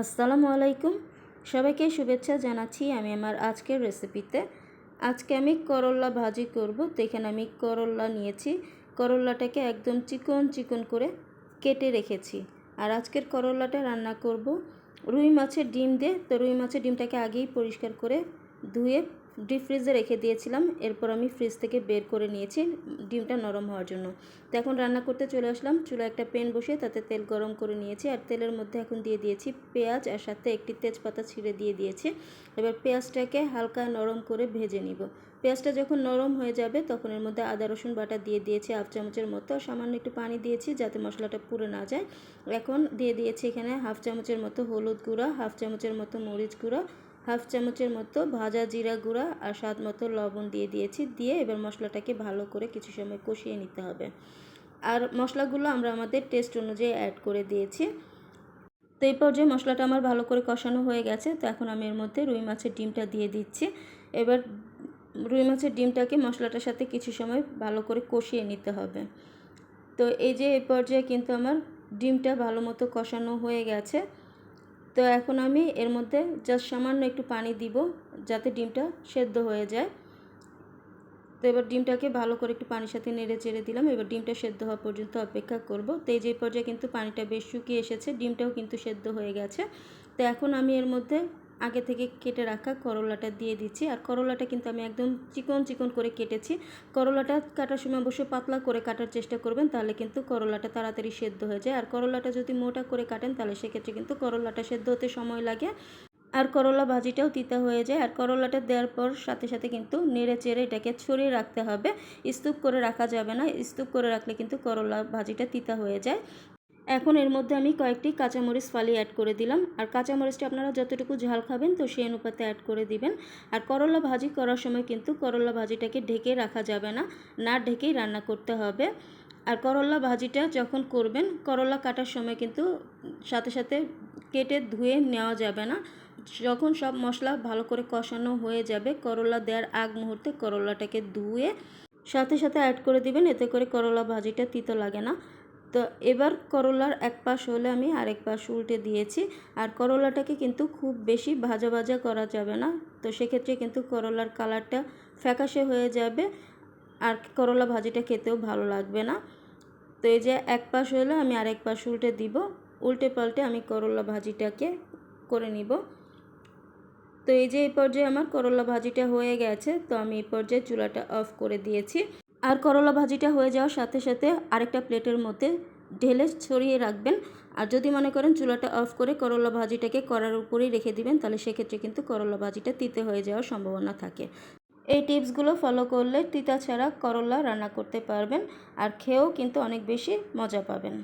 আসসালামু আলাইকুম। সবাইকে শুভেচ্ছা জানাচ্ছি আমি আমার আজকের রেসিপিতে আজকে আমি করল্লা ভাজি করব। তো এখানে আমি করল্লা নিয়েছি। করল্লাটাকে একদম চিকন চিকন করে কেটে রেখেছি। আর আজকের করল্লাটা রান্না করব রুই মাছের ডিম দিয়ে। তো রুই মাছের ডিমটাকে আগেই পরিষ্কার করে ধুয়ে ডিপ ফ্রিজে রেখে দিয়েছিলাম। এরপর আমি ফ্রিজ থেকে বের করে নিয়েছি ডিমটা নরম হওয়ার জন্য। তো এখন রান্না করতে চলে আসলাম। চুলা একটা প্যান বসিয়ে তাতে তেল গরম করে নিয়েছি আর তেলের মধ্যে এখন দিয়ে দিয়েছি পেঁয়াজ আর সাথে একটি তেজপাতা ছিঁড়ে দিয়ে দিয়েছি। এবার পেঁয়াজটাকে হালকা নরম করে ভেজে নিব। পেঁয়াজটা যখন নরম হয়ে যাবে তখন এর মধ্যে আদা, রসুন বাটা দিয়ে দিয়েছি হাফ চামচের মতো। সামান্য একটু পানি দিয়েছি যাতে মশলাটা পুড়ে না যায়। এখন দিয়ে দিয়েছি এখানে হাফ চামচের মতো হলুদ গুঁড়া, হাফ চামচের মতো মরিচ গুঁড়া হাফ চামচের মতো ভাজা জিরা গুঁড়া আর স্বাদ মতো লবণ দিয়ে দিয়েছি। দিয়ে এবার মশলাটাকে ভালো করে কিছু সময় কষিয়ে নিতে হবে। আর মশলাগুলো আমরা আমাদের টেস্ট অনুযায়ী অ্যাড করে দিয়েছি। তো এই পর্যায়ে মশলাটা আমার ভালো করে কষানো হয়ে গেছে। তো এখন আমি এর মধ্যে রুই মাছের ডিমটা দিয়ে দিচ্ছি। এবার রুই মাছের ডিমটাকে মশলাটার সাথে কিছু সময় ভালো করে কষিয়ে নিতে হবে। তো এই যে এই পর্যায়ে কিন্তু আমার ডিমটা ভালো মতো কষানো হয়ে গেছে। তো এখন আমি এর মধ্যে জাস্ট সামান্য একটু পানি দিব যাতে ডিমটা সেদ্ধ হয়ে যায়। তো এবার ডিমটাকে ভালো করে একটু পানির সাথে নেড়ে চেড়ে দিলাম। এবার ডিমটা সেদ্ধ হওয়া পর্যন্ত অপেক্ষা করব। তো এই যে পর্যায়ে কিন্তু পানিটা বেশ শুকিয়ে এসেছে, ডিমটাও কিন্তু সেদ্ধ হয়ে গেছে। তো এখন আমি এর মধ্যে আগে থেকে কেটে রাখা করলাটা দিয়ে দিচ্ছি। আর করলাটা কিন্তু আমি একদম চিকন চিকন করে কেটেছি। করলাটা কাটার সময় অবশ্যই পাতলা করে কাটার চেষ্টা করবেন, তাহলে কিন্তু করলাটা তাড়াতাড়ি সেদ্ধ হয়ে যায়। আর করলাটা যদি মোটা করে কাটেন, তাহলে সেক্ষেত্রে কিন্তু করলাটা সেদ্ধ হতে সময় লাগে। আর করলা ভাজিটাও তিতা হয়ে যায়। আর করলাটা দেওয়ার পর সাথে সাথে কিন্তু নেড়ে চেড়ে এটাকে ছড়িয়ে রাখতে হবে। স্তূপ করে রাখা যাবে না। স্তূপ করে রাখলে কিন্তু করলা ভাজিটা তিতা হয়ে যায়। এখন এর মধ্যে আমি কয়েকটি কাঁচামরিচ ফালি অ্যাড করে দিলাম। আর কাঁচামরিচটা আপনারা যতটুকু ঝাল খাবেন, তো সেই অনুপাতে অ্যাড করে দিবেন। আর করলা ভাজি করার সময় কিন্তু করলা ভাজিটাকে ঢেকে রাখা যাবে না না ঢেকেই রান্না করতে হবে। আর করলা ভাজিটা যখন করবেন, করলা কাটার সময় কিন্তু সাথে সাথে কেটে ধুয়ে নেওয়া যাবে না। যখন সব মশলা ভালো করে কষানো হয়ে যাবে, করলা দেওয়ার আগ মুহূর্তে করলাটাকে ধুয়ে সাথে সাথে অ্যাড করে দিবেন, এতে করে করলা ভাজিটা তিতো লাগে না। তো এবার করলার এক পাশ হলে আমি আরেক পাশ উল্টে দিয়েছি। আর করলাটাকে কিন্তু খুব বেশি ভাজা ভাজা করা যাবে না। তো সেক্ষেত্রে কিন্তু করলার কালারটা ফ্যাকাশে হয়ে যাবে। আর করলা ভাজিটা খেতেও ভালো লাগবে না। তো এই যে এক পাশ হলে আমি আরেক পাশ উল্টে দিব। উল্টে পাল্টে আমি করলা ভাজিটাকে করে নিব। তো এই যে এই পর্যায়ে আমার করলা ভাজিটা হয়ে গেছে। তো আমি এই পর্যায়ে চুলাটা অফ করে দিয়েছি। আর করলা ভাজিটা হয়ে যাওয়ার সাথে সাথে আরেকটা প্লেটের মধ্যে ঢেলে ছড়িয়ে রাখবেন। আর যদি মনে করেন চুলাটা অফ করে করলা ভাজিটাকে করার উপরেই রেখে দিবেন, তাহলে সেক্ষেত্রে কিন্তু করলা ভাজিটা তিতে হয়ে যাওয়ার সম্ভাবনা থাকে। এই টিপসগুলো ফলো করলে তিতা ছাড়া করলা রান্না করতে পারবেন আর খেয়েও কিন্তু অনেক বেশি মজা পাবেন।